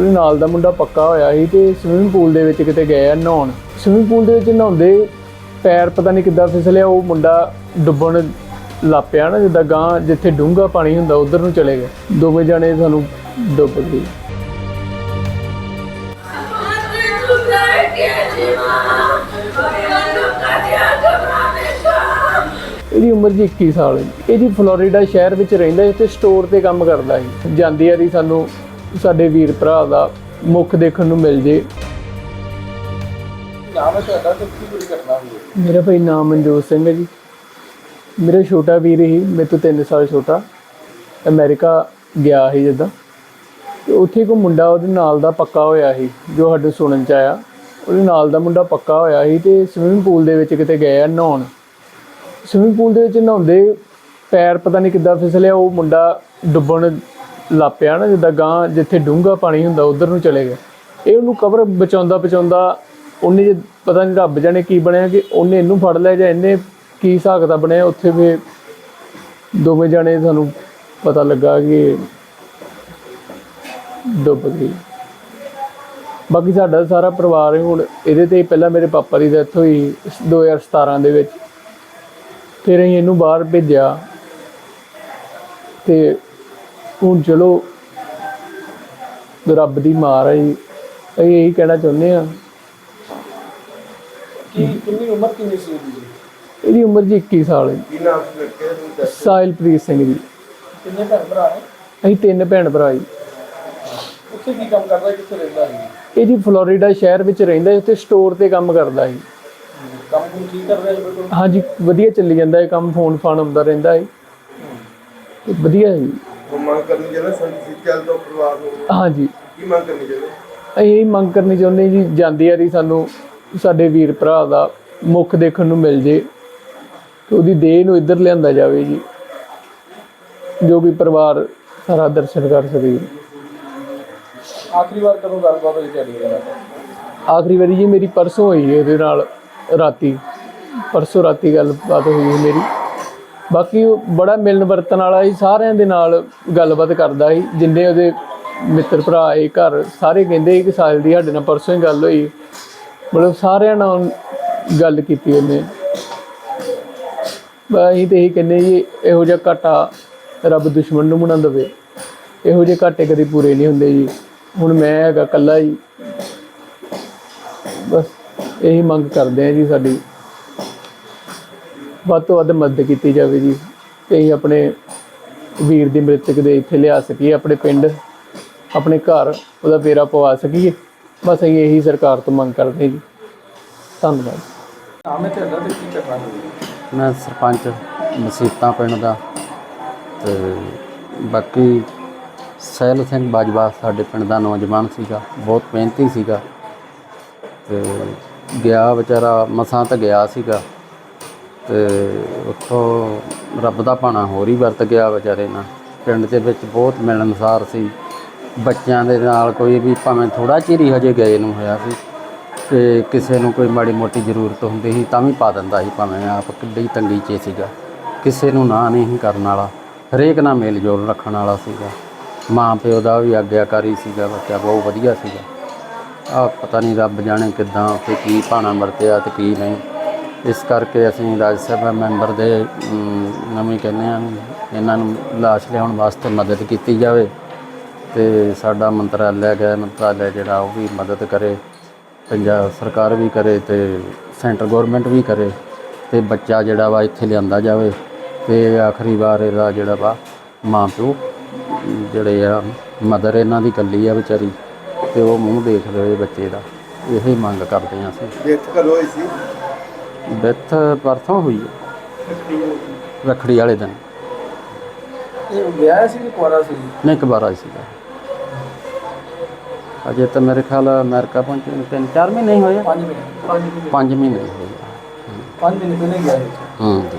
ਉਹਦੇ ਨਾਲ ਦਾ ਮੁੰਡਾ ਪੱਕਾ ਹੋਇਆ ਸੀ ਤੇ ਸਵਿਮਿੰਗ ਪੂਲ ਦੇ ਵਿੱਚ ਕਿਤੇ ਗਏ ਆ ਨਹਾਉਣ। ਸਵਿਮਿੰਗ ਪੂਲ ਦੇ ਵਿੱਚ ਨਹਾਉਂਦੇ ਪੈਰ ਪਤਾ ਨਹੀਂ ਕਿੱਦਾਂ ਫਿਸਲਿਆ ਉਹ ਮੁੰਡਾ ਡੁੱਬਣ ਲੱਪਿਆ ਨਾ, ਜਿੱਦਾਂ ਗਾਂ ਜਿੱਥੇ ਡੂੰਘਾ ਪਾਣੀ ਹੁੰਦਾ, ਉਧਰ ਨੂੰ ਚਲੇ ਗਏ। ਦੋਵੇਂ ਜਣੇ ਸਾਨੂੰ ਡੁੱਬ ਗਏ। ਇਹਦੀ ਉਮਰ ਜੀ 21 ਸਾਲ ਹੈ ਇਹ ਜੀ ਫਲੋਰੀਡਾ ਸ਼ਹਿਰ ਵਿੱਚ ਰਹਿੰਦਾ ਹੈ ਤੇ ਸਟੋਰ ਤੇ ਕੰਮ ਕਰਦਾ ਹੈ ਜਾਂਦੀ ਵਾਰੀ ਸਾਨੂੰ ਸਾਡੇ ਵੀਰ ਭਰਾ ਦਾ ਮੁੱਖ ਦੇਖਣ ਨੂੰ ਮਿਲ ਜੇ। ਨਾਮ ਹੈ ਤੁਹਾਡਾ ਤੇ ਕੀ ਪੂਰੀ ਘਟਨਾ ਹੋਈ ਹੈ? ਮੇਰਾ ਭਾਈ ਨਾਮ ਮਨਜੋਤ ਸਿੰਘ ਹੈ ਜੀ। ਮੇਰਾ ਛੋਟਾ ਵੀਰ ਹੀ ਮੇਰੇ ਤੋਂ 3 ਸਾਲ ਛੋਟਾ। ਅਮਰੀਕਾ ਗਿਆ ਸੀ ਜਿੱਦਾਂ। ਤੇ ਉੱਥੇ ਕੋ ਮੁੰਡਾ ਉਹਦੇ ਨਾਲ ਦਾ ਪੱਕਾ ਹੋਇਆ ਸੀ ਜੋ ਸਾਡੇ ਸੁਣਨ ਚ ਆਇਆ। ਉਹਦੇ ਨਾਲ ਦਾ ਮੁੰਡਾ ਪੱਕਾ ਹੋਇਆ ਸੀ ਤੇ ਸਵਿਮਿੰਗ ਪੂਲ ਦੇ ਵਿੱਚ ਕਿਤੇ ਗਏ ਆ ਨਹਾਉਣ। ਸਵਿਮਿੰਗ ਪੂਲ ਦੇ ਵਿੱਚ ਨਹਾਉਂਦੇ ਪੈਰ ਪਤਾ ਨਹੀਂ ਕਿੱਦਾਂ ਫਿਸਲਿਆ ਉਹ ਮੁੰਡਾ ਡੁੱਬਣ ਲੱਪਿਆ ਨਾ, ਜਿੱਦਾਂ ਗਾਂ ਜਿੱਥੇ ਡੂੰਘਾ ਪਾਣੀ ਹੁੰਦਾ, ਉਧਰ ਨੂੰ ਚਲੇ ਗਏ। ਇਹ ਉਹਨੂੰ ਕਵਰ ਬਚਾਉਂਦਾ ਬਚਾਉਂਦਾ ਉਹਨੇ ਜੇ ਪਤਾ ਨਹੀਂ ਰੱਬ ਜਾਣੇ ਕੀ ਬਣਿਆ ਕਿ ਉਹਨੇ ਇਹਨੂੰ ਫੜ ਲਿਆ ਜਾਂ ਇਹਨੇ ਕੀ ਹਿਸਾਬ ਦਾ ਬਣਿਆ, ਉੱਥੇ ਵੀ ਦੋਵੇਂ ਜਣੇ ਸਾਨੂੰ ਪਤਾ ਲੱਗਾ ਕਿ ਡੁੱਬ ਗਈ ਬਾਕੀ ਸਾਡਾ ਸਾਰਾ ਪਰਿਵਾਰ ਹੁਣ ਇਹਦੇ ਤੇ ਪਹਿਲਾਂ ਮੇਰੇ ਪਾਪਾ ਦੀ ਡੈਥ ਹੋਈ 2017 ਦੇ ਵਿੱਚ। ਫਿਰ ਅਸੀਂ ਇਹਨੂੰ ਬਾਹਰ ਭੇਜਿਆ ਤੇ ਹੁਣ ਚਲੋ ਰੱਬ ਦੀ ਮਾਰ ਹੈ ਜੀ। ਅਸੀਂ ਇਹੀ ਕਹਿਣਾ ਚਾਹੁੰਦੇ ਆ। ਕੀ ਕਿੰਨੀ ਉਮਰ ਕਿੰਨੀ ਸੀ ਉਹਦੀ ਇਹਦੀ ਉਮਰ ਜੀ 21 ਸਾਲ ਹੈ ਕੀ ਨਾਮ ਸੀ ਲੜਕੇ ਦਾ ਤੁਸੀਂ ਦੱਸ ਸਾਹਿਲਪ੍ਰੀਤ ਸਿੰਘ ਜੀ। ਕਿੰਨੇ ਭੈਣ ਭਰਾ ਨੇ? ਅਸੀਂ ਤਿੰਨ ਭੈਣ ਭਰਾ ਜੀ। ਉੱਥੇ ਕੀ ਕੰਮ ਕਰਦਾ ਕਿੱਥੇ ਰਹਿੰਦਾ ਹੈ ਇਹ ਜੀ ਫਲੋਰੀਡਾ ਸ਼ਹਿਰ ਵਿੱਚ ਰਹਿੰਦਾ ਹੈ ਉੱਥੇ ਸਟੋਰ ਤੇ ਕੰਮ ਕਰਦਾ ਹੈ ਕੰਮ ਕੁਮ ਠੀਕ ਕਰ ਰਿਹਾ ਹੈ ਬਿਲਕੁਲ? ਹਾਂਜੀ ਵਧੀਆ ਚੱਲੀ ਜਾਂਦਾ ਹੈ ਕੰਮ ਫੋਨ ਫਾਨ ਆਉਂਦਾ ਰਹਿੰਦਾ ਹੈ। ਤੇ ਵਧੀਆ ਹੈ ਜੀ। ਮੰਗ ਕਰਨੀ ਚਾਹੁੰਦਾ ਸੰਤ ਚੱਲ ਤੋਂ ਪਰਿਵਾਰ ਨੂੰ? ਹਾਂਜੀ। ਕੀ ਮੰਗ ਕਰਨੀ ਚਾਹੁੰਦੇ ਅਸੀਂ ਮੰਗ ਕਰਨੀ ਚਾਹੁੰਦੇ ਜੀ ਜਾਂਦੀ ਵਾਰੀ ਸਾਨੂੰ ਸਾਡੇ ਵੀਰ ਭਰਾ ਦਾ ਮੁੱਖ ਦੇਖਣ ਨੂੰ ਮਿਲ ਜੇ ਤੇ ਉਹਦੀ ਦੇਹ ਨੂੰ ਇੱਧਰ ਲਿਆਂਦਾ ਜਾਵੇ ਜੀ ਜੋ ਵੀ ਪਰਿਵਾਰ ਸਾਰਾ ਦਰਸ਼ਨ ਕਰ ਸਕੇ। ਆਖਰੀ ਵਾਰ ਕਦੋਂ ਗੱਲਬਾਤ ਹੋਈ ਤੁਹਾਡੀ ਇਹਦੇ ਨਾਲ? ਆਖਰੀ ਵਾਰੀ ਜੀ ਮੇਰੀ ਪਰਸੋਂ ਹੋਈ ਹੈ ਇਹਦੇ ਨਾਲ ਰਾਤੀ। ਪਰਸੋਂ ਰਾਤੀ ਗੱਲਬਾਤ ਹੋਈ ਹੈ ਮੇਰੀ। ਬਾਕੀ ਉਹ ਬੜਾ ਮਿਲਣ ਵਰਤਣ ਵਾਲਾ ਸੀ, ਸਾਰਿਆਂ ਦੇ ਨਾਲ ਗੱਲਬਾਤ ਕਰਦਾ ਸੀ, ਜਿੰਨੇ ਉਹਦੇ ਮਿੱਤਰ ਭਰਾ ਆਏ ਘਰ ਸਾਰੇ ਕਹਿੰਦੇ ਸੀ ਕਿ ਸਾਲ ਦੀ ਸਾਡੇ ਨਾਲ ਪਰਸੋਂ ਹੀ ਗੱਲ ਹੋਈ। ਮਤਲਬ ਸਾਰਿਆਂ ਨਾਲ ਗੱਲ ਕੀਤੀ ਉਹਨੇ। ਅਸੀਂ ਤੇ ਇਹੀ ਕਹਿੰਦੇ ਜੀ ਇਹੋ ਜਿਹਾ ਘਾਟਾ ਰੱਬ ਦੁਸ਼ਮਣ ਨੂੰ ਮਨਾ ਦੇਵੇ। ਇਹੋ ਜਿਹੇ ਘਾਟੇ ਕਦੇ ਪੂਰੇ ਨਹੀਂ ਹੁੰਦੇ ਜੀ। ਹੁਣ ਮੈਂ ਹੈਗਾ ਕੱਲਾ ਹੀ ਬਸ ਇਹੀ ਮੰਗ ਕਰਦੇ ਆ ਜੀ ਸਾਡੀ। ਵੱਧ ਤੋਂ ਵੱਧ ਮਦਦ ਕੀਤੀ ਜਾਵੇ ਜੀ। ਤੇ ਅਸੀਂ ਆਪਣੇ ਵੀਰ ਦੀ ਮ੍ਰਿਤਕ ਦੇ ਇੱਥੇ ਲਿਆ ਸਕੀਏ ਆਪਣੇ ਪਿੰਡ ਆਪਣੇ ਘਰ ਉਹਦਾ ਫੇਰਾ ਪਵਾ ਸਕੀਏ। ਬਸ ਅਸੀਂ ਇਹੀ ਸਰਕਾਰ ਤੋਂ ਮੰਗ ਕਰਦੇ ਜੀ। ਧੰਨਵਾਦ। ਨਾਮ ਹੈ ਤੁਹਾਡਾ ਤੇ ਕੀ ਘਟਨਾ ਹੋਈ ਹੈ? ਮੈਂ ਸਰਪੰਚ ਮਸੀਤਾਂ ਪਿੰਡ ਦਾ ਤੇ ਬਾਕੀ ਸਹਿਲ ਸਿੰਘ ਬਾਜਵਾ ਸਾਡੇ ਪਿੰਡ ਦਾ ਨੌਜਵਾਨ ਸੀਗਾ ਬਹੁਤ ਮਿਹਨਤੀ ਸੀਗਾ ਤੇ ਗਿਆ ਵਿਚਾਰਾ ਮਸਾਂ ਤਾਂ ਗਿਆ ਸੀਗਾ। ਤੇ ਉੱਥੋਂ ਰੱਬ ਦਾ ਭਾਣਾ ਹੋਰ ਹੀ ਵਰਤ ਗਿਆ ਵਿਚਾਰੇ ਨਾਲ। ਪਿੰਡ ਦੇ ਵਿੱਚ ਬਹੁਤ ਮਿਲਣਸਾਰ ਸੀ। ਬੱਚਿਆਂ ਦੇ ਨਾਲ ਕੋਈ ਵੀ ਭਾਵੇਂ ਥੋੜਾ ਚਿਰ ਹਜੇ ਗਏ ਨੂੰ ਹੋਇਆ ਸੀ ਤੇ ਕਿਸੇ ਨੂੰ ਕੋਈ ਮਾੜੀ ਮੋਟੀ ਜ਼ਰੂਰਤ ਹੁੰਦੀ ਸੀ ਤਾਂ ਵੀ ਪਾ ਦਿੰਦਾ ਸੀ ਭਾਵੇਂ ਆਪ ਕਿੱਡੀ ਤੰਗੀ 'ਚ ਸੀਗਾ। ਕਿਸੇ ਨੂੰ ਨਾ ਨਹੀਂ ਸੀ ਕਰਨ ਵਾਲਾ, ਹਰੇਕ ਨਾਲ ਮੇਲ ਜੋਲ ਰੱਖਣ ਵਾਲਾ ਸੀਗਾ। ਮਾਂ ਪਿਓ ਦਾ ਵੀ ਆਗਿਆਕਾਰੀ ਸੀਗਾ, ਬੱਚਾ ਬਹੁਤ ਵਧੀਆ ਸੀਗਾ। ਆ ਪਤਾ ਨਹੀਂ ਰੱਬ ਜਾਣੇ ਕਿੱਦਾਂ ਤੇ ਕੀ ਭਾਣਾ ਵਰਤਿਆ ਤੇ ਕੀ ਨਹੀਂ। ਇਸ ਕਰਕੇ ਅਸੀਂ ਰਾਜ ਸਭਾ ਮੈਂਬਰ ਦੇ ਨਵੀਂ ਕਹਿੰਦੇ ਹਾਂ, ਇਹਨਾਂ ਨੂੰ ਲਾਸ਼ ਲਿਆਉਣ ਵਾਸਤੇ ਮਦਦ ਕੀਤੀ ਜਾਵੇ ਤੇ ਸਾਡਾ ਮੰਤਰਾਲਾ ਗ੍ਰਹਿ ਮੰਤਰਾਲਾ ਜਿਹੜਾ ਉਹ ਵੀ ਮਦਦ ਕਰੇ, ਪੰਜਾਬ ਸਰਕਾਰ ਵੀ ਕਰੇ ਤੇ ਸੈਂਟਰ ਗਵਰਨਮੈਂਟ ਵੀ ਕਰੇ ਤੇ ਬੱਚਾ ਜਿਹੜਾ ਵਾ ਇੱਥੇ ਲਿਆਂਦਾ ਜਾਵੇ ਤੇ ਆਖਰੀ ਵਾਰ ਇਹਦਾ ਜਿਹੜਾ ਵਾ ਮਾਂ ਪਿਓ ਜਿਹੜੇ ਆ, ਮਦਰ ਇਹਨਾਂ ਦੀ ਇਕੱਲੀ ਆ ਵਿਚਾਰੀ ਤੇ ਉਹ ਮੂੰਹ ਦੇਖ ਲਵੇ ਬੱਚੇ ਦਾ, ਇਹੀ ਮੰਗ ਕਰਦੇ ਆ ਅਸੀਂ। ਡੈਥ ਕਦੋਂ ਸੀ ਡੈਥ ਪਰਸੋਂ ਹੋਈ ਹੈ। ਰੱਖੜੀ ਵਾਲੇ ਦਿਨ। ਇਹ ਵਿਆਹ ਸੀ ਕਿ ਕੁਆਰਾ ਸੀ? ਨਹੀਂ ਕਬਾਰਾ ਸੀਗਾ। ਅਜੇ ਤਾਂ ਮੇਰੇ ਖਿਆਲ ਅਮਰੀਕਾ ਪਹੁੰਚੇ ਨੂੰ ਤਿੰਨ ਚਾਰ ਮਹੀਨੇ ਹੀ ਹੋਏ ਆ। 5 ਮਹੀਨੇ। 5 ਮਹੀਨੇ ਪੰਜ ਮਹੀਨੇ ਹੋਏ ਆ। 5 ਮਹੀਨੇ ਪਹਿਲੇ ਗਿਆ ਸੀ। ਹੂੰ ਜੀ।